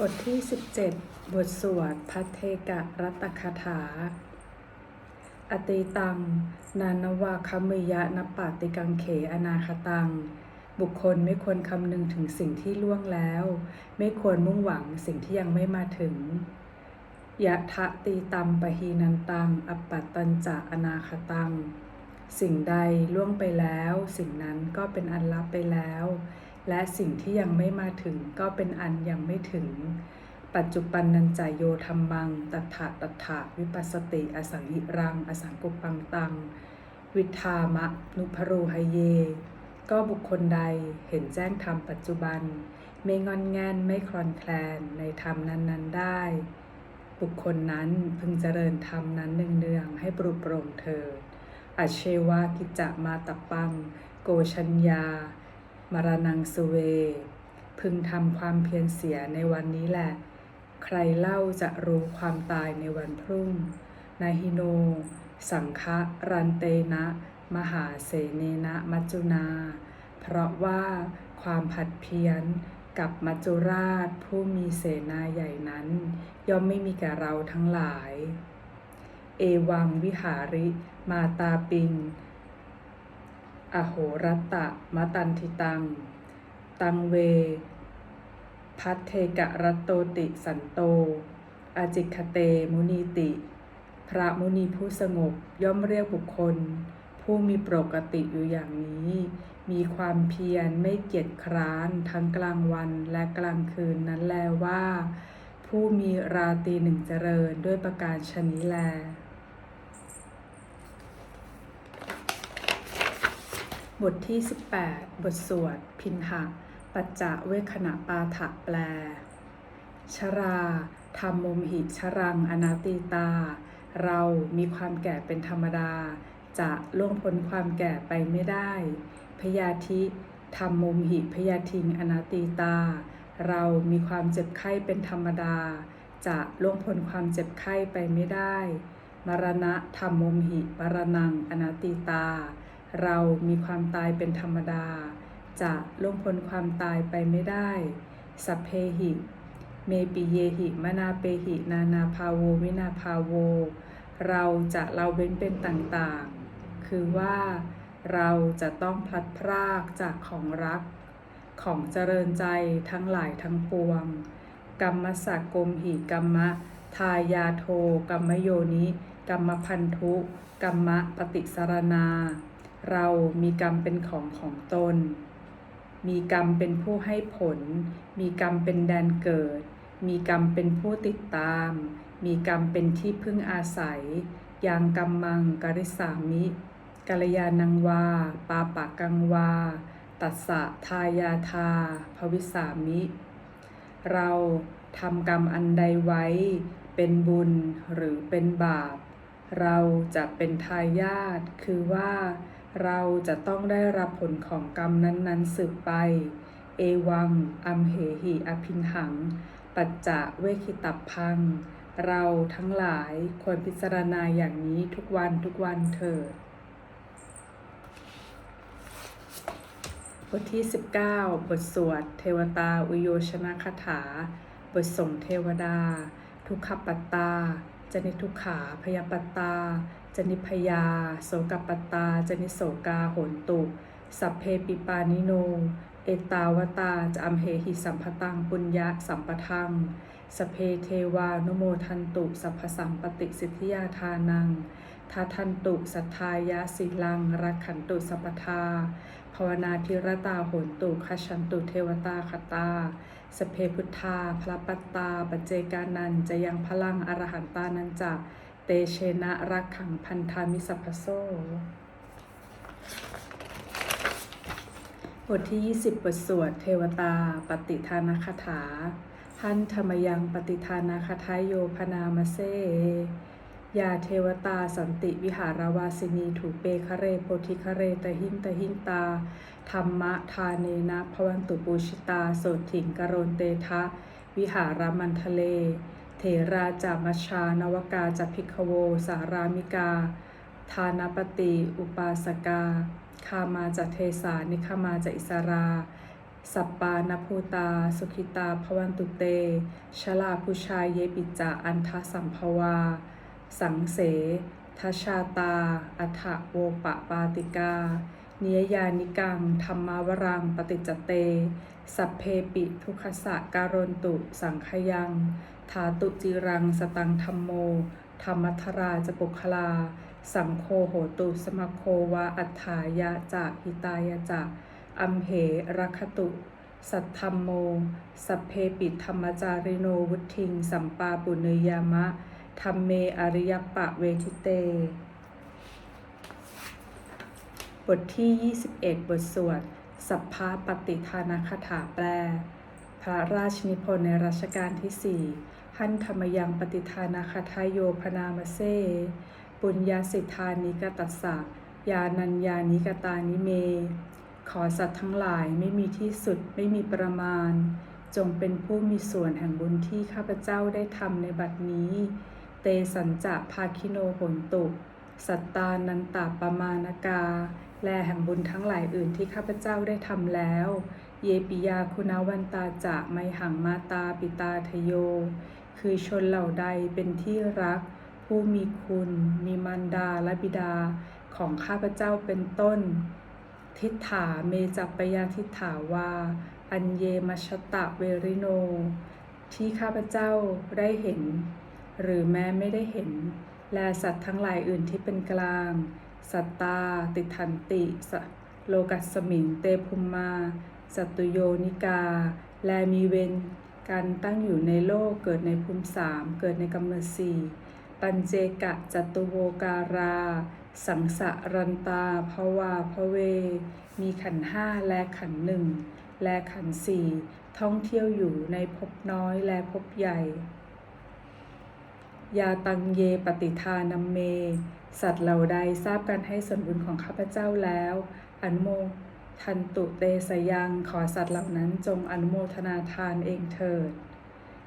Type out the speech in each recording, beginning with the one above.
บทที่ 17 บทสวดพัทเทกะรัตคาถา อติตัง นานวาคมยะนปาติกังเขอนาคตัง บุคคลไม่ควรคำนึงถึงสิ่งที่ล่วงแล้ว ไม่ควรมุ่งหวังสิ่งที่ยังไม่มาถึง ยะทะตีตัมปะฮีนันตังอปปัตตัญจะอนาคตัง สิ่งใดล่วงไปแล้ว สิ่งนั้นก็เป็นอันลับไปแล้ว และสิ่งที่ยังไม่มาถึงก็เป็นอันยังไม่ถึง ปัจจุบันนันจายโยธรรมัง ตัถะตัถะวิปัสสติ อสังหิรัง อสังกุปังตัง วิทามะนุพโรหเย ก็บุคคลใดเห็นแจ้งธรรมปัจจุบัน ไม่งอนแงนไม่คลอนแคลนในธรรมนั้นๆได้ บุคคลนั้นพึงเจริญธรรมนั้นเนืองๆให้ปรุโปร่งเถิดอาเชวากิจจะมาตปัง โกชัญญา มารนังสุเว พึงทำความเพียรเสียในวันนี้แหละ ใครเล่าจะรู้ความตายในวันพรุ่ง นาฮิโน สังคะรันเตนะ มหาเสเนนะมัจจุนา เพราะว่าความผัดเพี้ยนกับมัจจุราชผู้มีเสนาใหญ่นั้น ย่อมไม่มีแก่เราทั้งหลาย เอวังวิหาริ มาตาปิง อโหรัตตะมะตันทิตัง ตังเว พัทเทกะรัตโตติสันโต อาจิคเตมุนีติ พระมุนีผู้สงบย่อมเรียกบุคคล ผู้มีปกติอยู่อย่างนี้ มีความเพียรไม่เกียจคร้านทั้งกลางวันและกลางคืนนั้นแลว่า ผู้มีราตรีหนึ่งเจริญด้วยประการชนิแล บทที่ 18 บทสวด พินหะ ปัจจะเวขณะปาถะแปล ชราธรรมมุมหิชรังอนาติตา เรามีความแก่เป็นธรรมดา จะล่วงพ้นความแก่ไปไม่ได้ พยาธิธรรมมุมหิพยาทิงอนาติตา เรามีความเจ็บไข้เป็นธรรมดา จะล่วงพ้นความเจ็บไข้ไปไม่ได้ มรณะธรรมมุมหิมรณังอนาติตา เรามีความตายเป็นธรรมดา จะล่วงพ้นความตายไปไม่ได้ สัพเพหิ เมปิเยหิมนาเปหิ นานาภาโววินาภาโว เราจะเราเว้นเป็นต่างๆ คือว่าเราจะต้องพลัดพรากจากของรัก ของเจริญใจทั้งหลายทั้งปวง กรรมสักกมหิกรรมะ ทายาโท กรรมโยนิ กรรมพันธุ กรรมะปฏิสารนา เรามีกรรมเป็นของของตน มีกรรมเป็นผู้ให้ผล มีกรรมเป็นแดนเกิด มีกรรมเป็นผู้ติดตาม มีกรรมเป็นที่พึ่งอาศัยยังกรรมมังกริสามิกัลยาณังวา ปาปะกังวา ตัสสะทายาทา ภวิสามิ เราทำกรรมอันใดไว้ เป็นบุญหรือเป็นบาป เราจะเป็นทายาทคือว่า เราจะต้องได้รับผลของกรรมนั้นๆ สืบไป เอวัง อัมเหหิอภินหัง ปัจจะเวคิตับพัง เราทั้งหลายควรพิจารณาอย่างนี้ทุกวันทุกวันเถิดบทที่ 19 บทสวด เทวตา อุโยชนะคาถา บทส่งเทวดา ทุกขปัตตา จนิทุขาพยาปตา จนิพยา โสกปตา จนิโสกาโหนตุ สัพเพปิปานิโน เอตาวตาจะอัมเหหิสัมพตังปุญญะสัมปทังสพเพเทวานุโมทันตุสัพพสัมปติสิทธิยาทานังทาทันตุสัทธายะสิลังรักขันตุสัพพทาภาวนาธิรตาโหนตุคชันตุเทวตาคตา สเพพุทธาพระปัตตา ปัจเจกานันจะยังพลังอรหันตานันจะเตเชนะรักขังพันธามิสัพพโซบทที่ 20 บทสวดเทวตา ปฏิทานคาถา พันธรรมยังปฏิทานาคาทายโยพนามเซ ยาเทวตาสันติวิหารวาสินีถูเปคะเรโพธิคะเรตหินตหินตา ธรรมะทาเนนะพวันตุปูชิตาโสถิงกโรนเตทะ วิหารมันทะเล เถราจามชานวกาจพิกโว สารามิกาทานปติ อุปาสกา คามาจะเทสานิคามาจะอิสรา สัปปานภูตา สุขิตาภวันตุเต ชลาพุชายเยปิจาอันทสัมภวา สังเสทชาตา อัฐโวปปาติกา เนิยยานิกัง ธรรมาวรัง ปฏิจจเต สัพเพปิทุคสะการนตุ สังขยังทาตุจิรัง สตังธรรมโม ธรรมัทราจปุคลา สังโฆโหตุสมโควา อัฏฐายะจะหิตายะจะ อัมเหรัคตุ สัทธัมโม สัพเพปิธรรมจาริโนวุทิง สัมปาปุเนยามะ ธรรมเมอริยปะเวทิเต บทที่ 21 บทสวด สัพพะปฏิทานาคถาแปล พระราชนิพนธ์ในรัชกาลที่ 4 หันธรรมยังปฏิทานาคทายโยพนามเซ ปุญญาสิทธานิกตัสสะยานัญญานิกตานิเม ขอสัตว์ทั้งหลายไม่มีที่สุดไม่มีประมาณ จงเป็นผู้มีส่วนแห่งบุญที่ข้าพเจ้าได้ทำในบัดนี้ เตสัญจะภาคิโนโหนตุ สัตตานันตาปมานกา แลแห่งบุญทั้งหลายอื่นที่ข้าพเจ้าได้ทำแล้ว เยปิยาคุณาวันตาจะไมหังมาตาปิตาทโย คือชนเหล่าใดเป็นที่รัก ผู้มีคุณมีมารดาและบิดาของข้าพเจ้าเป็นต้น ทิฏฐาเมจัปปยาทิฏฐาวา อัญเยมชตะเวริโน ที่ข้าพเจ้าได้เห็น หรือแม้ไม่ได้เห็น และสัตว์ทั้งหลายอื่นที่เป็นกลาง สัตตา ติทันติสโลกัสมิง เตภุมมา สัตุโยนิกา และมีเวรการตั้งอยู่ในโลกเกิดในภูมิสามเกิดในกำเนิดสี่ปัญเจกะจตุโวการา สังสะรันตาภวาภเว มีขันห้าและขันหนึ่งและขันสี่ท่องเที่ยวอยู่ในภพน้อยและภพใหญ่ ยาตังเยปฏิทานัมเม สัตว์เหล่าใดทราบการให้ส่วนบุญของข้าพเจ้าแล้วอนุโมทันตุเตสยังขอสัตว์เหล่านั้นจงอนุโมทนาทานเองเถิด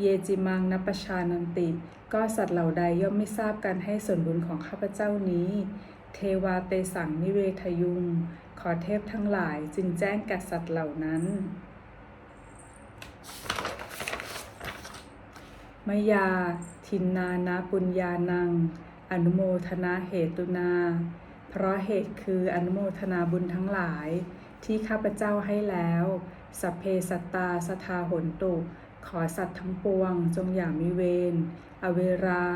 เยจิมังนัปชานันติ ก็สัตว์เหล่าใดย่อมไม่ทราบการให้ส่วนบุญของข้าพเจ้านี้ เทวาเตสังนิเวทยุง ขอเทพทั้งหลายจึงแจ้งแก่สัตว์เหล่านั้น มยา ทินนานาปุญญานัง อนุโมทนาเหตุนา เพราะเหตุคืออนุโมทนาบุญทั้งหลาย ที่ข้าพเจ้าให้แล้ว สัพเพสัตตาสทาหนตุ ขอสัตว์ทั้งปวงจงอย่างมิเวนอเวรา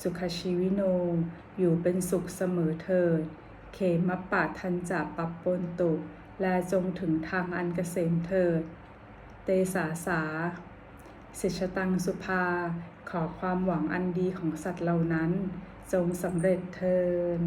สุขชีวิโน อยู่เป็นสุขเสมอเถิด เขมปะทันจะปับปนตุ และจงถึงทางอันเกษมเถิด เตสาสา สิชตังสุภา ขอความหวังอันดีของสัตว์เหล่านั้น จงสำเร็จเทิน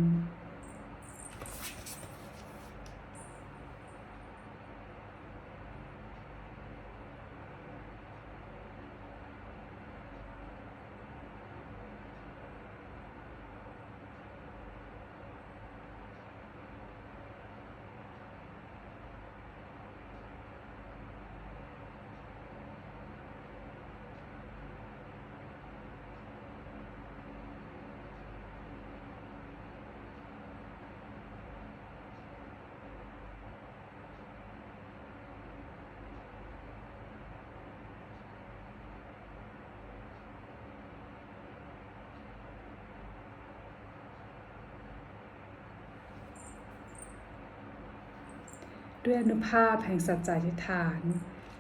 ด้วยอนุภาพแห่งสัจจาธิษฐาน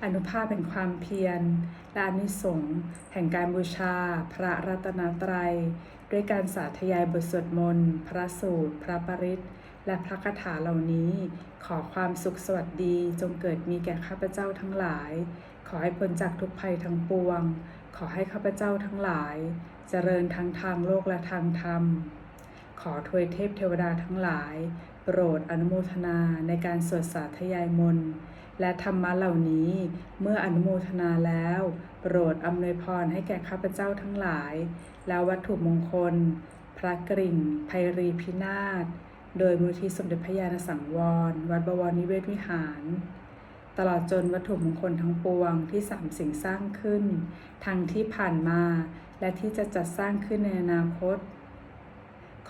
อนุภาพแห่งความเพียร และอนิสงส์แห่งการบูชา พระรัตนตรัย ด้วยการสาธยายบทสวดมนต์ พระสูตร พระปริตและพระคาถาเหล่านี้ ขอความสุขสวัสดีจงเกิดมีแก่ข้าพเจ้าทั้งหลาย ขอให้พ้นจากทุกภัยทั้งปวง ขอให้ข้าพเจ้าทั้งหลาย เจริญทั้งทางโลกและทางธรรม ขอทวยเทพเทวดาทั้งหลาย โปรดอนุโมทนาในการสวดสาธยายมนต์และธรรมะเหล่านี้ เมื่ออนุโมทนาแล้ว โปรดอำนวยพรให้แก่ข้าพเจ้าทั้งหลาย แล้ววัตถุมงคล พระกริ่งไพรีพินาศโดยมูลที่สมเด็จพระญาณสังวร วัดบวรนิเวศวิหาร ตลอดจนวัตถุมงคลทั้งปวงที่สามสิ่งสร้างขึ้น ทั้งที่ผ่านมาและที่จะจัดสร้างขึ้นในอนาคต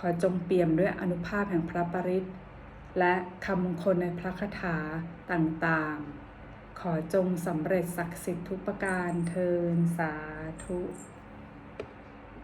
อจงเปี่ยมด้วยอนุภาพแห่งพระปริตและคำมงคลในพระคาถาต่างๆขขอจงสำเร็จศักดิ์สิทธิ์ทุกประการเทินสาธุ